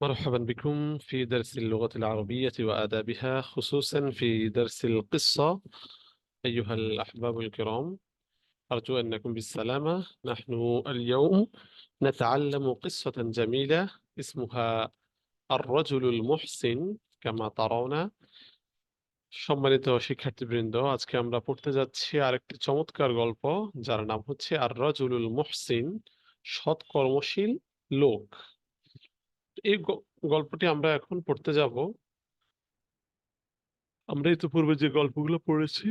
مرحبا بكم في درس اللغة العربية وآدابها خصوصا في درس القصة أيها الأحباب الكرام أرجو أنكم بالسلامة نحن اليوم نتعلم قصة جميلة اسمها الرجل المحسن كما ترون সম্মানিত শিক্ষার্থীবৃন্দ আজকে আমরা পড়তে যাচ্ছি আরেকটি চমৎকার গল্প যার নাম হচ্ছে আর রজুলুল মুহসিন সৎ কর্মশীল লোক এই গল্পটি আমরা এখন পড়তে যাব। আমরা ইতিপূর্বে যে গল্পগুলো পড়েছি,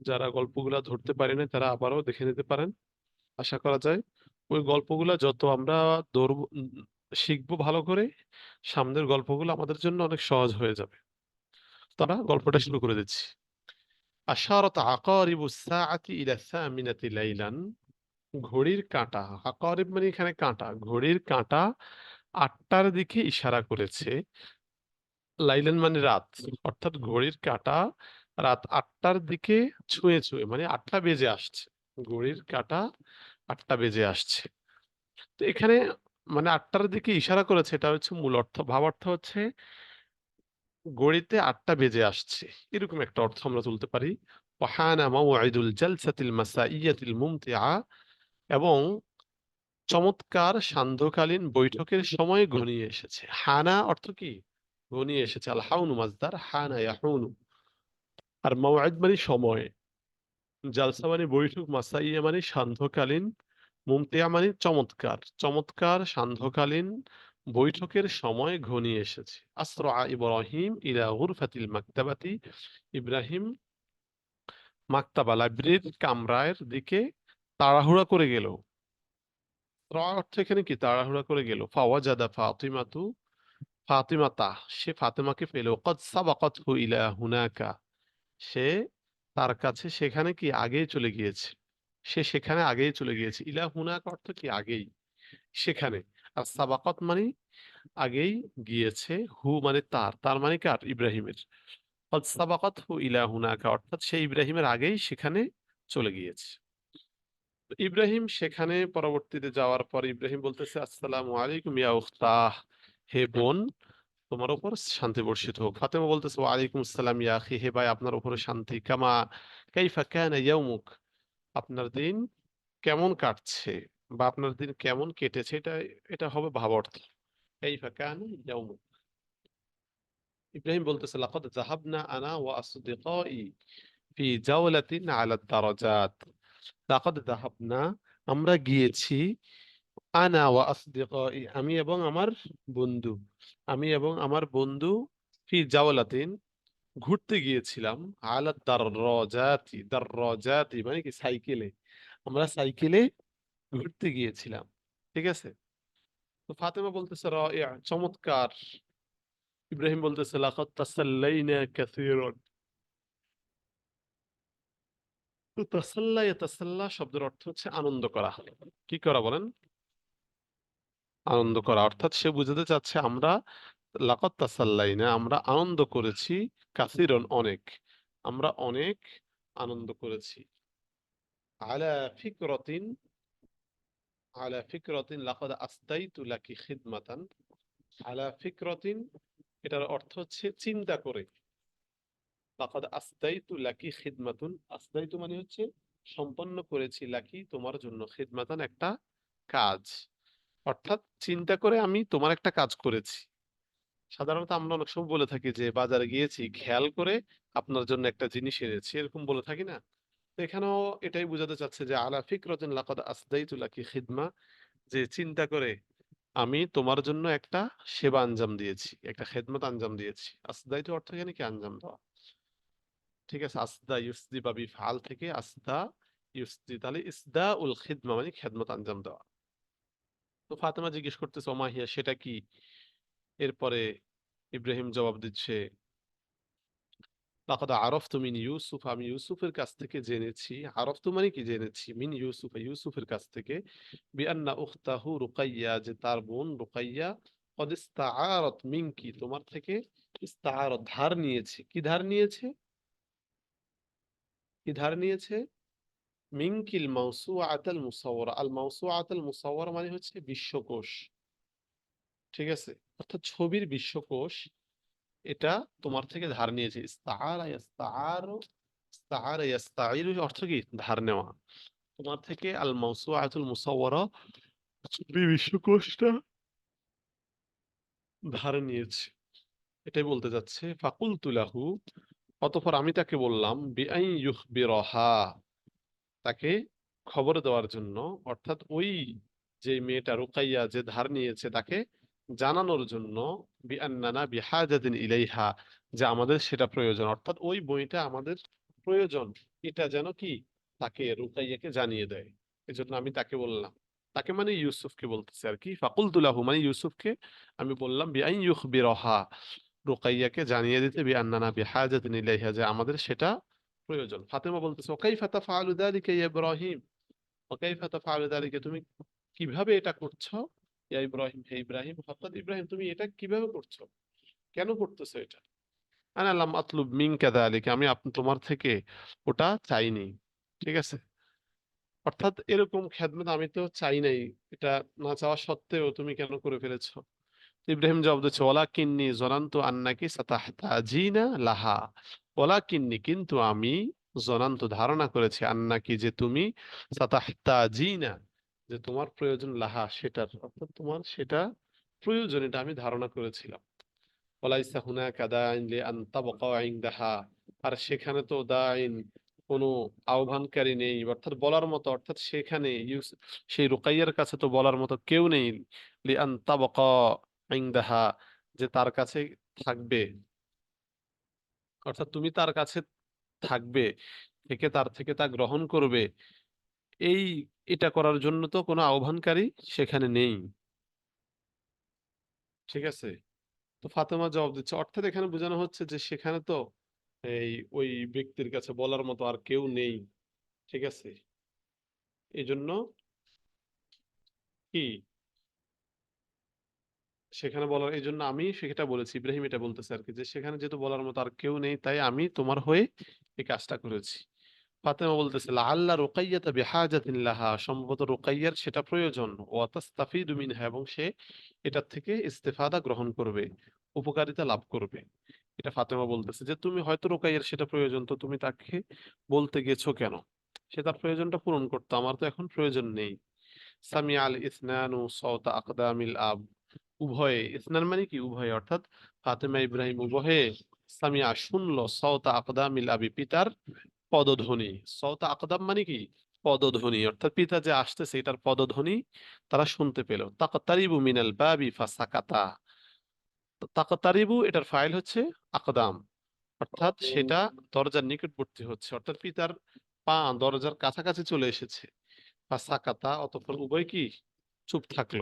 যারা গল্পগুলা ধরতে পারে না তারা আবারও দেখে নিতে পারেন, আশা করা যায়। ওই গল্পগুলা যত আমরা ধরব শিখব ভালো করে, সামনের গল্পগুলো আমাদের জন্য অনেক সহজ হয়ে যাবে। তারা গল্পটা শুরু করে দিচ্ছি। আশারত আকারিবু সাআতি ইলা সামিনাতি লাইলান, ঘড়ির কাঁটা, আকারিব মানে এখানে কাঁটা, ঘড়ির কাঁটা আটটার দিকে ইশারা করেছে। লাইলান মানে রাত, অর্থাৎ ঘড়ির কাঁটা রাত আটটার দিকে ছুঁয়ে ছুঁয়ে মানে আটটা বেজে আসছে। ঘড়ির কাঁটা আটটা বেজে আসছে। তো এখানে মানে আটটার দিকে ইশারা করেছে, এটা হচ্ছে মূল অর্থ। ভাব অর্থ হচ্ছে গড়িতে আটটা বেজে আসছে। এরকম একটা অর্থ আমরা তুলতে পারি। ওয়াহানা মাওয়াইদুল জালসাতিল মাসাইয়াতিল মুমতিআ এবং চমৎকার সান্ধ্যকালীন বৈঠকের সময় ঘনিয়ে এসেছে। হানা অর্থ কি? ঘনিয়ে এসেছে। আল হাউনু মাজদার হানা ইয়াহুনু। আর মাওয়াইদ মানে সময়। জালসা মানে বৈঠক, মাসাইয়া মানে সান্ধ্যকালীন মুমতিয়া মানে চমৎকার। চমৎকার সান্ধ্যকালীন বৈঠকের সময় ঘনিয়ে এসেছে। আসরা ইব্রাহিম ইলা গুরফাতিল মাকতাবাতি। ইব্রাহিম মাকতাবা লাইব্রেরির কামরায়ের দিকে তাড়াহুড়া করে গেল। অর্থ এখানে কি তাড়াহুড়া করে গেল? ফাওয়াজাদা ফাতিমাতু ফাতিমাতা, সে ফাতেমাকে পেল কদ সাবাকাতহু ইলা হুনাকা, সে তার কাছে সেখানে কি আগেই চলে গিয়েছে? সে সেখানে আগেই চলে গিয়েছে। ইলা হুনাকা অর্থ কি আগেই? সেখানে। আর সাবাকত মানে আগেই গিয়েছে, হু মানে তার। তার মানে কার? ইব্রাহিমের। কদ সাবাকত হু ইলা হুনাকা, অর্থাৎ সে ইব্রাহিমের আগেই সেখানে চলে গিয়েছে। ইব্রাহিম সেখানে পরবর্তীতে যাওয়ার পর ইব্রাহিম বলতেছে, আসসালামু আলাইকুম ইয়া উখতাহ, হে বোন, তোমার উপর শান্তি বর্ষিত হোক। ফাতেমা বলতেছে, ওয়ালাইকুম আসসালাম ইয়া আখি, হে ভাই, আপনার উপরে শান্তি। কামা কাইফা কানা ইয়াউমুক, আপনার দিন কেমন কাটছে বা আপনার দিন কেমন কেটেছে? এটা এটা হবে ভাবার্থ কাইফা কানা ইয়াউমুক। ইব্রাহিম বলতেছে, লাকাদ যাহাবনা আনা ওয়া আসদিকাই ফি জাওলাতিন আলা দারাজাত। আমরা গিয়েছি আনা ওয়া আসদিকাই, আমি এবং আমার বন্ধু। আমি এবং আমার বন্ধু ফি জাওলাতিন ঘুরতে গিয়েছিলাম আলা দাররাজাতি দাররাজাতি মানে কি সাইকেলে। আমরা সাইকেলে ঘুরতে গিয়েছিলাম, ঠিক আছে? তো ফাতেমা বলতেছে রাইয়া চমৎকার। ইব্রাহিম বলতেছে, লাকাদ তাসাল্লাইনা কাসীরান। তো তাসাল্লা ইয়াতাসাল্লা শব্দের অর্থ হচ্ছে আনন্দ করা। কি করা বলেন? আনন্দ করা। অর্থাৎ সে বুঝাতে চাচ্ছে আমরা লাকাত তাসাল্লাইনা, আমরা আনন্দ করেছি কাসিরন অনেক, আমরা অনেক আনন্দ করেছি। আলা ফিকরাতিন আলা ফিকরাতিন লাকাদ আসদাইতু লাকি খিদমাতান। আলা ফিকরাতিন, এটার অর্থ হচ্ছে চিন্তা করে। লাকাদ লাকি খিদমাতুন। মানে হচ্ছে সম্পন্ন করেছি লাকি তোমার জন্য। খিদমাতান একটা কাজ। অর্থাৎ চিন্তা করে আমি তোমার একটা কাজ করেছি। সাধারণত আমরা অনেক সময় বলে থাকি যে বাজারে গিয়েছি, খেয়াল করে আপনার জন্য একটা জিনিস এনেছি। এরকম বলে থাকি না? এখানেও এটাই বোঝাতে চাচ্ছে যে, আলা ফিকরাতিন লাকাদ আসদাইতু লাকি খিদমা। যে চিন্তা করে আমি তোমার জন্য একটা সেবা আঞ্জাম দিয়েছি, একটা খেদমত আঞ্জাম দিয়েছি। আসদাইতু অর্থ এখানে কি আঞ্জাম দেওয়া? ঠিক আছে আসদা ইউসদি বা বিফাল থেকে আসদা ইউসদি, তাহলে ইসদা উল খিদমা মানে খেদমত আঞ্জাম দেওয়া। তো ফাতেমা জিজ্ঞেস করতেছে ওমাহিয়া সেটা কি? এরপরে ইব্রাহিম জবাব দিচ্ছে, লাকাদ আরফতু মিন ইউসুফ, আমি ইউসুফের কাছ থেকে জেনেছি। আরফতু মানে কি জেনেছি? মিন ইউসুফ ইউসুফের কাছ থেকে। বিআন্না উখতাহু রুকাইয়া, যে তার বোন রুকাইয়া, কদ ইস্তাআরাত মিনকি, তোমার থেকে ইস্তাআরাত ধার নিয়েছে। কি ধার নিয়েছে? কি ধার নিয়েছে? মিনকিল মাউসুআতাল মুসাওয়ারা। আল মাউসুআতাল মুসাওয়ারা মানে হচ্ছে বিশ্বকোষ। ঠিক আছে? অর্থাৎ ছবির বিশ্বকোষ, এটা তোমার থেকে ধার নিয়েছে। অর্থ কি? ধার নেওয়া। তোমার থেকে আল মাউসু মাওসুআতুল মুসাওয়ারা ছবি বিশ্বকোষটা ধার নিয়েছে। এটাই বলতে যাচ্ছে, ফাকুলতু লাহু অতঃপর আমি তাকে বললাম বিআই ইউখবিরহা তাকে খবর দেওয়ার জন্য, অর্থাৎ ওই যে মেয়েটা রুকাইয়া যে ধার নিয়েছে তাকে জানানোর জন্য, বিআন্নানা বিহাজাতিন ইলাইহা, যে আমাদের সেটা প্রয়োজন। অর্থাৎ ওই বইটা আমাদের প্রয়োজন। এটা যেন কি? তাকে রুকাইয়াকে জানিয়ে দেয়। এজন্য আমি তাকে বললাম। তাকে মানে ইউসুফকে বলতেছে আর কি। ফাকুলতু লাহু মানে ইউসুফকে আমি বললাম বিআই ইউখবিরহা রুকাইয়াকে জানিয়ে দিতে, বিআন্নানা বিহাজাতিন ইলাইহা, যে আমাদের সেটা প্রয়োজন। ফাতেমা বলতেছে, ওকাইফা তাফআলু যালিকা ইয়া ইব্রাহিম? ওকাইফা তাফআলু যালিকা তুমি কীভাবে এটা করছ? ইয়া ইব্রাহিম, হে ইব্রাহিম, অর্থাৎ ইব্রাহিম, তুমি এটা কীভাবে করছ? কেন করতেছো এটা? আনা লাম আতলুব মিনকা যালিকা আমি আপ- তোমার থেকে ওটা চাইনি। ঠিক আছে? অর্থাৎ এরকম খেদমত আমি তো চাই নাই। এটা না চাওয়া সত্ত্বেও তুমি কেন করে ফেলেছো? ইব্রাহিম জবাব দিচ্ছে ওলা কিন্নি জনান্তু আন্নাকি সাতাহতাজিনা লাহা। ওলা কিন্নি কিন্তু আমি জনান্তু ধারণা করেছি আন্নাকি যে তুমি সাতাহতাজিনা, যে তোমার প্রয়োজন লাহা, সেটার অর্থাৎ তোমার সেটা প্রয়োজন, এটা আমি ধারণা করেছিলাম। ওলাইসা হুনাকা দাইন লিআন তাবকা ইনদাহা। আর সেখানে তো দাইন কোনো আহ্বানকারী নেই, অর্থাৎ বলার মতো, অর্থাৎ সেখানে সেই রুকাইয়ার কাছে তো বলার মতো কেউ নেই। লিআন তাবকা ইনদাহা যে তার কাছে থাকবে, অর্থাৎ তুমি তার কাছে থাকবে, থেকে তার থেকে তা গ্রহণ করবে, এই, এটা করার জন্য তো কোনো আহ্বানকারী সেখানে নেই। ঠিক আছে? তো ফাতেমা জবাব দিচ্ছে, অর্থাৎ এখানে বোঝানো হচ্ছে যে সেখানে তো এই, ওই ব্যক্তির কাছে বলার মতো আর কেউ নেই। ঠিক আছে? এই জন্য কি? সেখানে বলার, এই জন্য আমি সেটা বলেছি, ইব্রাহিম এটা বলতেছে আর কি যে, সেখানে যেহেতু বলার মতো আর কেউ নেই, তাই আমি তোমার হয়ে এই কাজটা করেছি। ফাতেমা বলতেছে আল্লাহ রুকাইয়াতা বিহাজাতিন লাহা। সম্ভবত রুকাইয়ার সেটা প্রয়োজন। ওয়া তাস্তাফিদু মিনহা, এবং সে এটার থেকে ইস্তেফাদা গ্রহণ করবে, উপকারিতা লাভ করবে। এটা ফাতেমা বলতেছে যে, তুমি হয়তো রুকাইয়ার সেটা প্রয়োজন, তো তুমি তাকে বলতে গেছো কেন? সে তার প্রয়োজনটা পূরণ করতো, আমার তো এখন প্রয়োজন নেই। সামি আল ইসনানু সওতা আকদামিল আব। উভয়ে ইসনান মানে কি? উভয়ে। অর্থাৎ ফাতেমা ইব্রাহিম উভয়ে সামিয়া শুনলো সওতা আকদামিল আবি পিতার পদধ্বনি। সওতা আকদাম মানে কি? পদধ্বনি। অর্থাৎ পিতা যে আসতেছে এটার পদধ্বনি তারা শুনতে পেল। তাকতারিবু মিনাল বাবি ফাসাকাতা। তাকতারিবু এটার ফাইল হচ্ছে আকদাম। অর্থাৎ সেটা দরজার নিকটবর্তী হচ্ছে। অর্থাৎ পিতার পা দরজার কাছাকাছি চলে এসেছে। ফাসাকাতা অতঃপর উভয় কি? চুপ থাকল।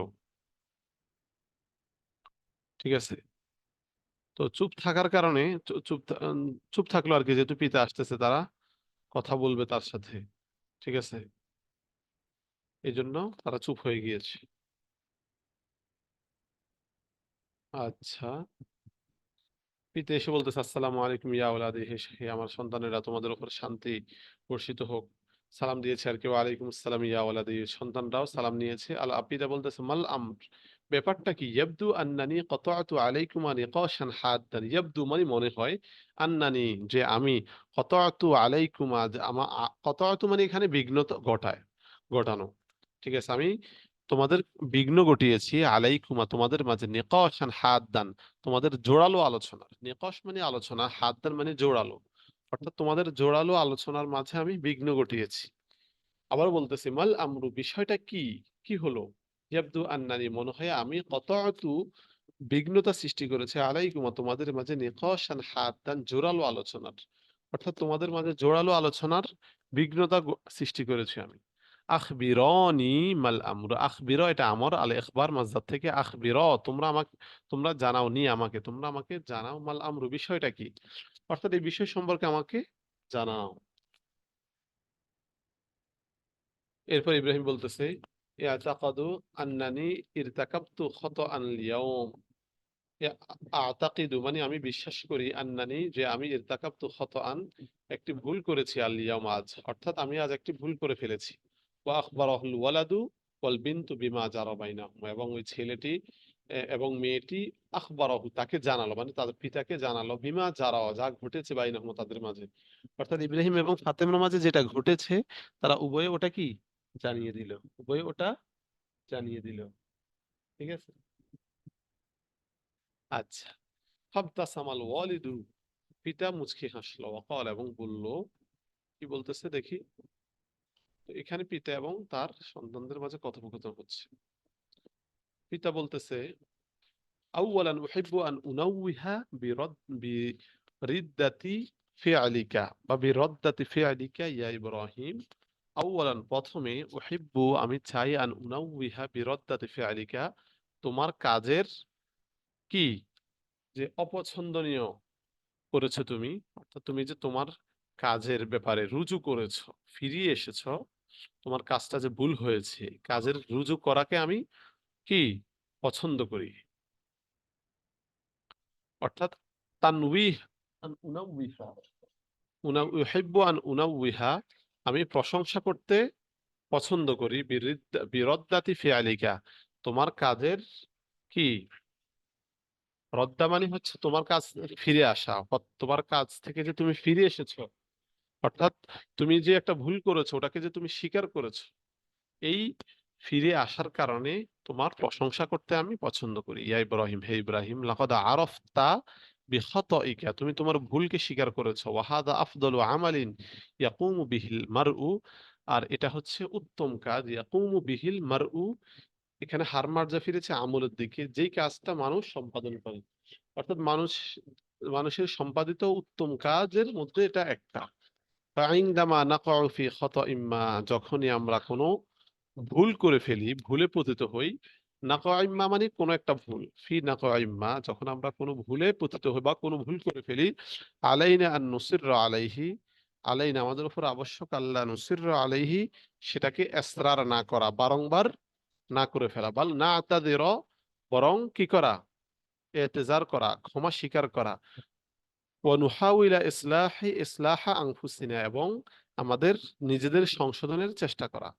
ঠিক আছে? তো চুপ থাকার কারণে চুপ চুপ থাকল আর কি যেহেতু পিতা আসতেছে তারা, কথা বলবে তার সাথে, ঠিক আছে? এই জন্য তারা চুপ হয়ে গিয়েছে। আচ্ছা। পিতা এসে বলতেছে, আসসালামু আলাইকুম, ইয়া আওলাদি হে আমার সন্তানেরা, তোমাদের উপর শান্তি বর্ষিত হোক। সালাম দিয়েছে আর কেউ আলাইকুম আসসালাম, ইয়া আওলাদি সন্তানরাও সালাম নিয়েছে। আল পিতা বলতেছে, মাল আমর। ব্যাপারটা কি? ইয়াবদু আন্নানি কতআতু আলাইকুমা নিকাশান হাদ্দান। ইয়াবদু মানে মনে হয় আন্নানি যে আমি কতআতু আলাইকুমা আমা কতআতু মানে এখানে বিঘ্ন ঘটায়, ঘটানো। ঠিক আছে? আমি তোমাদের বিঘ্ন ঘটিয়েছি আলাইকুমা, তোমাদের মাঝে নিকাশান হাদ্দান, তোমাদের জোরালো আলোচনার। নিকশ মানে আলোচনা, হাদ্দান মানে জোরালো। অর্থাৎ তোমাদের জোরালো আলোচনার মাঝে আমি বিঘ্ন ঘটিয়েছি। আবার বলতেছি, মাল আমরু, বিষয়টা কি? কি হলো? ইয়াবদু আন্নানি, মনে হয় আমি বিঘ্নতা সৃষ্টি করেছে আলাইকুমা, তোমাদের মাঝে জোরালো আলোচনার। অর্থাৎ তোমাদের মাঝে জোরালো আলোচনার বিঘ্নতা সৃষ্টি করেছি আমি। মাল আমরু, আখবির এটা মাসদার থেকে আখবির, তোমরা আমাকে, তোমরা জানাও নি আমাকে, তোমরা আমাকে জানাও মাল আমরু, বিষয়টা কি? অর্থাৎ এই বিষয় সম্পর্কে আমাকে জানাও। এরপর ইব্রাহিম বলতেছে ইয়াতাকাদু আন্নানি ইরতাকাবতু খাতাআন লিয়াউম আতাকিদু মানে আমি বিশ্বাস করি আন্নানি যে আমি ইরতাকাবতু খাতাআন একটি ভুল করেছি আল ইয়াউম আজ। অর্থাৎ আমি আজ একটি ভুল করে ফেলেছি। ওয়া আখবারাহুল ওয়ালাদু ওয়াল বিনতু বিমা জারা বাইনাহুমা। এবং ওই ছেলেটি এবং মেয়েটি আখবরাহু, তাকে জানালো মানে তাদের পিতাকে জানালো, বিমা যারা যা ঘটেছে বাইনাহুম তাদের মাঝে। অর্থাৎ ইব্রাহিম এবং ফাতেমার মাঝে যেটা ঘটেছে, তারা উভয়ে ওটা কি? জানিয়ে দিল। উভয়ে ওটা জানিয়ে দিল। ঠিক আছে? আচ্ছা। ফাবতাসামাল ওয়ালিদু পিতা মুচকি হাসলো ওয়াকাল এবং বলল কি বলতেছে দেখি। তো এখানে পিতা এবং তার সন্তানদের মাঝে কথোপকথন হচ্ছে। পিতা বলতেছে আউয়ালান উহিব্বু আন উনাউইহা বিরদ বিরিদ্দাতি ফিআলিকা বা বিরদ্দাতি ফিআলিকা ইয়া ইব্রাহিম। আউয়ালান প্রথমে উহিব্বু আমি চাই আন উনাউইহা বিরদ্দাতি ফিআলিকা তোমার কাজের কি যে অপছন্দনীয় করেছ তুমি? অর্থাৎ তুমি যে তোমার কাজের ব্যাপারে রুজু করেছ ফিরিয়ে এসেছ তোমার কাজটা যে ভুল হয়েছে কাজের রুজু করাকে আমি কি পছন্দ করি? অর্থাৎ তানউইহ আন উনাউইহা উনা উহিব্বু আন উনাউইহা আমি প্রশংসা করতে পছন্দ করি। বিরিদ্দা বিরদ্দাতি ফিআলিকা তোমার কাজের কি? রদ্দা মানে হচ্ছে তোমার কাজ ফিরে আসা তোমার কাজ থেকে যে তুমি ফিরে এসেছ, অর্থাৎ তুমি যে একটা ভুল করেছ, ওটাকে যে তুমি স্বীকার করেছ, এই ফিরে আসার কারণে তোমার প্রশংসা করতে আমি পছন্দ করি। ইয়া ইব্রাহিম, হে ইব্রাহিম, লাকাদ আরাফতা বিখাতাইকা, তুমি তোমার ভুলকে স্বীকার করেছ। ওয়াহাদা আফদলু আমালিন ইয়াকুমু বিহিল মারউ। আর এটা হচ্ছে উত্তম কাজ। ইয়াকুমু বিহিল মারউ। এখানে হার মার্জা ফিরেছে আমলের দিকে। যেই কাজটা মানুষ সম্পাদন করে। অর্থাৎ মানুষ, মানুষের সম্পাদিত উত্তম কাজের মধ্যে এটা একটা। ফাইনদামা নাকাউ ফি খাতাইম মা যখনই আমরা কোনো ভুল করে ফেলি, ভুলে পতিত হই নাকাইম্মা মানে কোনো একটা ভুল। ফি নাকাইম্মা যখন আমরা কোনো ভুলে পতিত হই বা কোনো ভুল করে ফেলি, আলাইনা আন নুসিররা আলাইহি, আলাইনা আমাদের উপর আবশ্যক আল্লাহ নুসিররা আলাইহি, সেটাকে এসরার না করা, বারংবার না করে ফেলা। বাল না আতাদের বরং কি করা? এতেজার করা, ক্ষমা স্বীকার করা। ওয়ানুহাউইলা ইসলাহি ইসলাহা আনফুসিনা এবং আমাদের নিজেদের সংশোধনের চেষ্টা করা।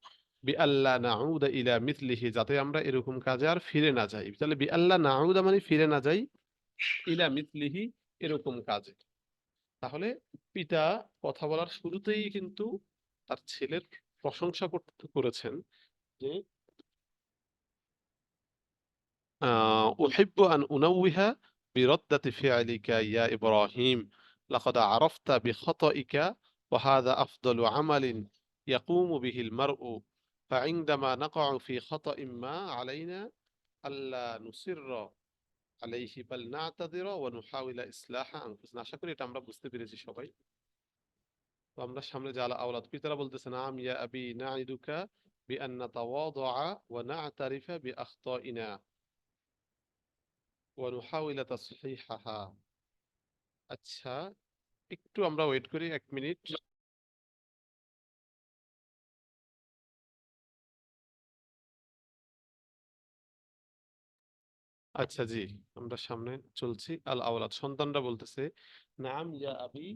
বি আল্লাহ নাউদা ইলা মিথলিহি যাতে আমরা এরকম কাজে আর ফিরে না যাই তাহলে বি আল্লাহ নাউদা মানে ফিরে না যাই ইলা মিথলিহি এরকম কাজে তাহলে পিতা কথা বলার শুরুতেই কিন্তু তার ছেলের প্রশংসা করতে করেছেন যে আহ উহিব্বু আন উনাউইহা বিরদ্দাতি ফিআলিকা ইয়া ইব্রাহিম লাকাদ আরাফতা বিখাতাইকা وهذا أفضل عمل يقوم به المرء فعندما نقع في خطأ ما علينا ألا نصر عليه بل نعتذر ونحاول إصلاح أنفسنا আশা করি এটা আমরা বুঝতে পেরেছি সবাই তো আমরা সামনে যে আলা আওলাদ পিতারা বলতেছে নাম ইয়া আবি নাইদুকা بأن نتواضع ونعترف بأخطائنا ونحاول تصحيحها আচ্ছা একটু আমরা ওয়েট করি এক মিনিট আচ্ছা জি আমরা সামনে চলছি আল আওলাদ সন্তানরা বলতেছে নাম ইয়া আবি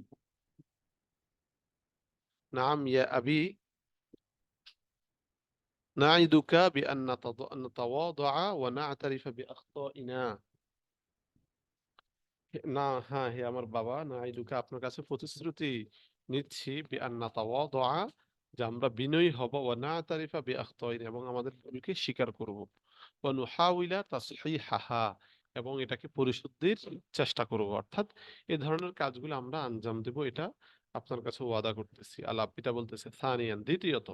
নাম ইয়া আবি نعدك بأن نتض- نتواضع ونعترف بأخطائنا না হ্যাঁ হে আমার বাবা নাইদুকা আপনার কাছে প্রতিশ্রুতি নিচ্ছি বিআন নাতাওয়াদুআ যে আমরা বিনয়ী হব ওয়া নাতারিফা বিআখতাইনা এবং আমাদের ভুলকে স্বীকার করব। ওয়া নুহাউইলা তাসহিহাহা এবং এটাকে পরিশুদ্ধির চেষ্টা করব। অর্থাৎ এই ধরনের কাজগুলো আমরা আঞ্জাম দেব, এটা আপনার কাছে ওয়াদা করতেছি। আল্লাহ পিতা বলতেছে, সানিয়ান দ্বিতীয়ত।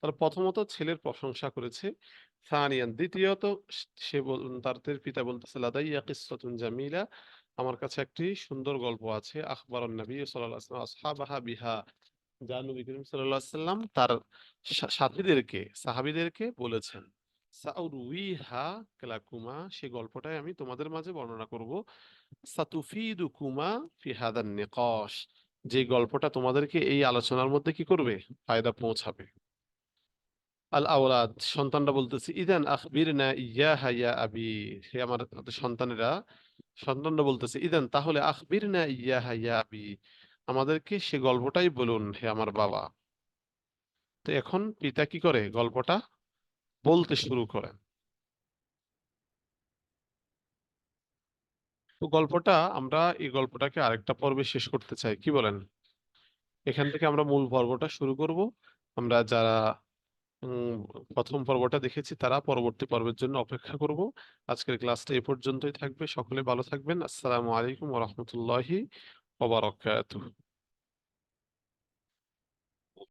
তাহলে প্রথমত ছেলের প্রশংসা করেছে। সানিয়ান দ্বিতীয়ত। সে বল- তার পিতা বলতেছে, লাদাইয়া কিসসাতুন জামিলা। আমার কাছে একটি সুন্দর গল্প আছে। আখবর নবী আলাইহি আসহাবাহা বিহা। যা নবী করিম আলাইহি সাল্লাম তার সাথীদেরকে, সাহাবীদেরকে বলেছেন সেই গল্পটাই আমি তোমাদের মাঝে বর্ণনা করব, সাতুফিদুকুমা ফি হাদান নিকাশ যে গল্পটা তোমাদেরকে এই আলোচনার মধ্যে কি করবে? ফায়দা পৌঁছাবে। আল আওলাদ সন্তানরা বলতেছে, ইদান আখবিরনা ইয়াহা ইয়া হাইয়া আবি হে আমার সন্তানেরা, সন্তানরা বলতেছে, ইদান তাহলে আখবির না ইয়া হাইয়া আবি আমাদেরকে সে গল্পটাই বলুন, হে আমার বাবা। তো এখন পিতা কি করে গল্পটা বলতে শুরু করেন? তো গল্পটা, আমরা এই গল্পটাকে আরেকটা পর্বে শেষ করতে চাই। কি বলেন? এখান থেকে আমরা মূল পর্বটা শুরু করব। আমরা যারা প্রথম পর্বটা দেখেছি, তারা পরবর্তী পর্বের জন্য অপেক্ষা করব। আজকের ক্লাসটা এ পর্যন্তই থাকবে। সকলে ভালো থাকবেন। আসসালামু আলাইকুম ওয়া وبركاته